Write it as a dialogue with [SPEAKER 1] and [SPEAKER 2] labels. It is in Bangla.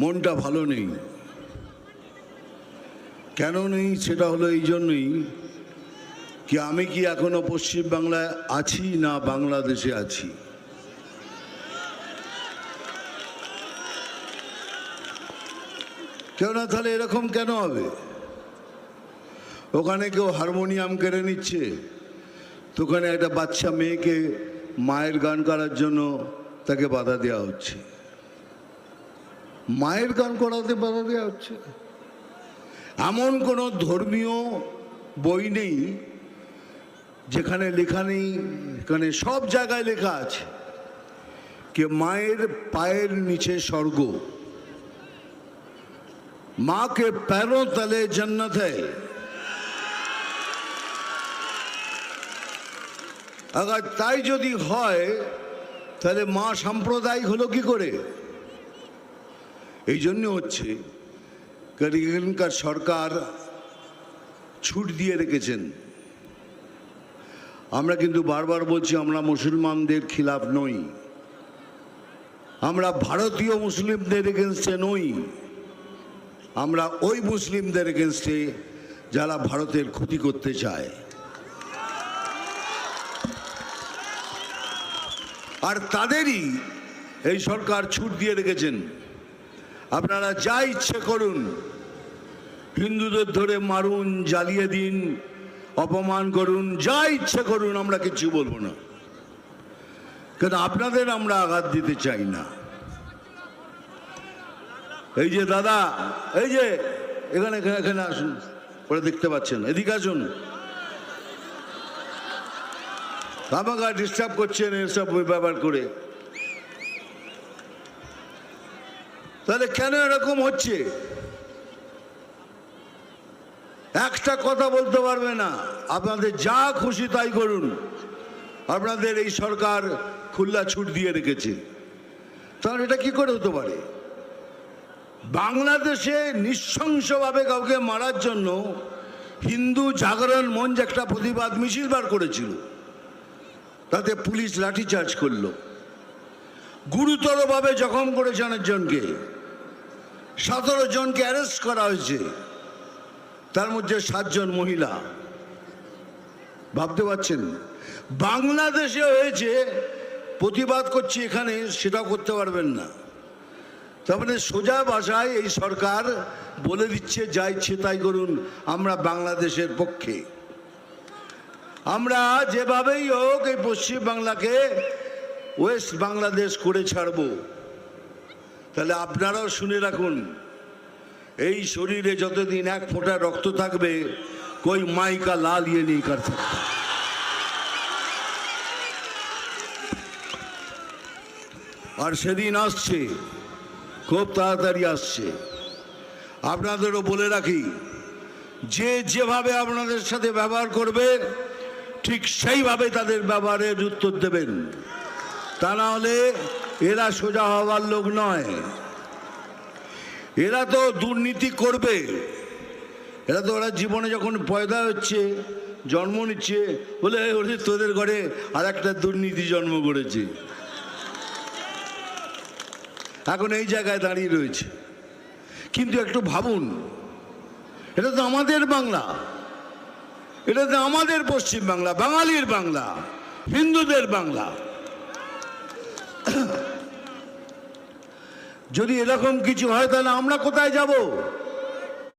[SPEAKER 1] মনটা ভালো নেই। কেন নেই? সেটা হলো এই জন্যই কি আমি কি এখনও পশ্চিম বাংলায় আছি না বাংলাদেশে আছি? কেউ না তাহলে এরকম কেন হবে? ওখানে কেউ হারমোনিয়াম কেড়ে নিচ্ছে। তো ওখানে একটা বাচ্চা মেয়েকে মায়ের গান করার জন্য তাকে বাধা দেওয়া হচ্ছে। মায়ের গান করাতে বাধা দেওয়া হচ্ছে। এমন কোনো ধর্মীয় বই নেই যেখানে লেখা নেই, এখানে সব জায়গায় লেখা আছে কে মায়ের পায়ের নিচে স্বর্গ, মাকে প্যারো তালে জন্নত তাই যদি হয়, তাহলে মা সাম্প্রদায়িক হলো কি করে? এই জন্য হচ্ছে এখানকার সরকার ছুট দিয়ে রেখেছেন। আমরা কিন্তু বারবার বলছি আমরা মুসলমানদের খিলাফ নই। আমরা ভারতীয় মুসলিমদের এগেনস্টে নই। আমরা ওই মুসলিমদের এগেনস্টে যারা ভারতের ক্ষতি করতে চায়। আর তাদেরই এই সরকার ছুট দিয়ে রেখেছেন। আপনারা যা ইচ্ছে করুন। হিন্দুদের ধরে মারুন, জ্বালিয়ে দিন, অপমান করুন, যা ইচ্ছে করুন, আমরা কিছু বলব না। কিন্তু আপনাদের আমরা আঘাত দিতে চাই না। এই যে দাদা, এই যে, এখানে এখানে এখানে আসুন। ওরা দেখতে পাচ্ছেন, এদিকে আসুন। আমাকে ডিস্টার্ব করছেন, এসব ব্যাপার করে। তাহলে কেন এরকম হচ্ছে? একটা কথা বলতে পারবে না। আপনাদের যা খুশি তাই করুন। আপনাদের এই সরকার খুল্লা ছুট দিয়ে রেখেছে। তাহলে এটা কি করে হতে পারে? বাংলাদেশে নৃশংসভাবে কাউকে মারার জন্য হিন্দু জাগরণ মঞ্চ একটা প্রতিবাদ মিছিল বার করেছিল। তাতে পুলিশ লাঠিচার্জ করল। গুরুতরভাবে জখম করেছে অনেকজনকে। সতেরো জনকে অ্যারেস্ট করা হয়েছে। তার মধ্যে সাতজন মহিলা। ভাবতে পারছেন? বাংলাদেশে হয়েছে, প্রতিবাদ করছি এখানে, সেটাও করতে পারবেন না। তার মানে সোজা ভাষায় এই সরকার বলে দিচ্ছে, যা ইচ্ছে তাই করুন, আমরা বাংলাদেশের পক্ষে। আমরা যেভাবেই হোক এই পশ্চিম বাংলাকে ওয়েস্ট বাংলাদেশ করে ছাড়ব। তাহলে আপনারাও শুনে রাখুন, এই শরীরে যতদিন এক ফোঁটা রক্ত থাকবে, কই মাইকা লাল ইয়ে নেই কার আর সেদিন আসছে, খুব তাড়াতাড়ি আসছে। আপনাদেরও বলে রাখি, যে যেভাবে আপনাদের সাথে ব্যবহার করবে, ঠিক সেইভাবে তাদের ব্যবহারের উত্তর দেবেন। তা না হলে এরা সোজা হওয়ার লোক নয়। এরা তো দুর্নীতি করবে। এরা তো ওরা জীবনে যখন পয়দা হচ্ছে, জন্ম নিচ্ছে, বলে তোদের ঘরে আর একটা দুর্নীতি জন্ম করেছে। এখন এই জায়গায় দাঁড়িয়ে রয়েছে। কিন্তু একটু ভাবুন, এটা তো আমাদের বাংলা। এটা তো আমাদের পশ্চিম বাংলা, বাঙালির বাংলা, হিন্দুদের বাংলা। যদি এরকম কিছু হয় তাহলে আমরা কোথায় যাব?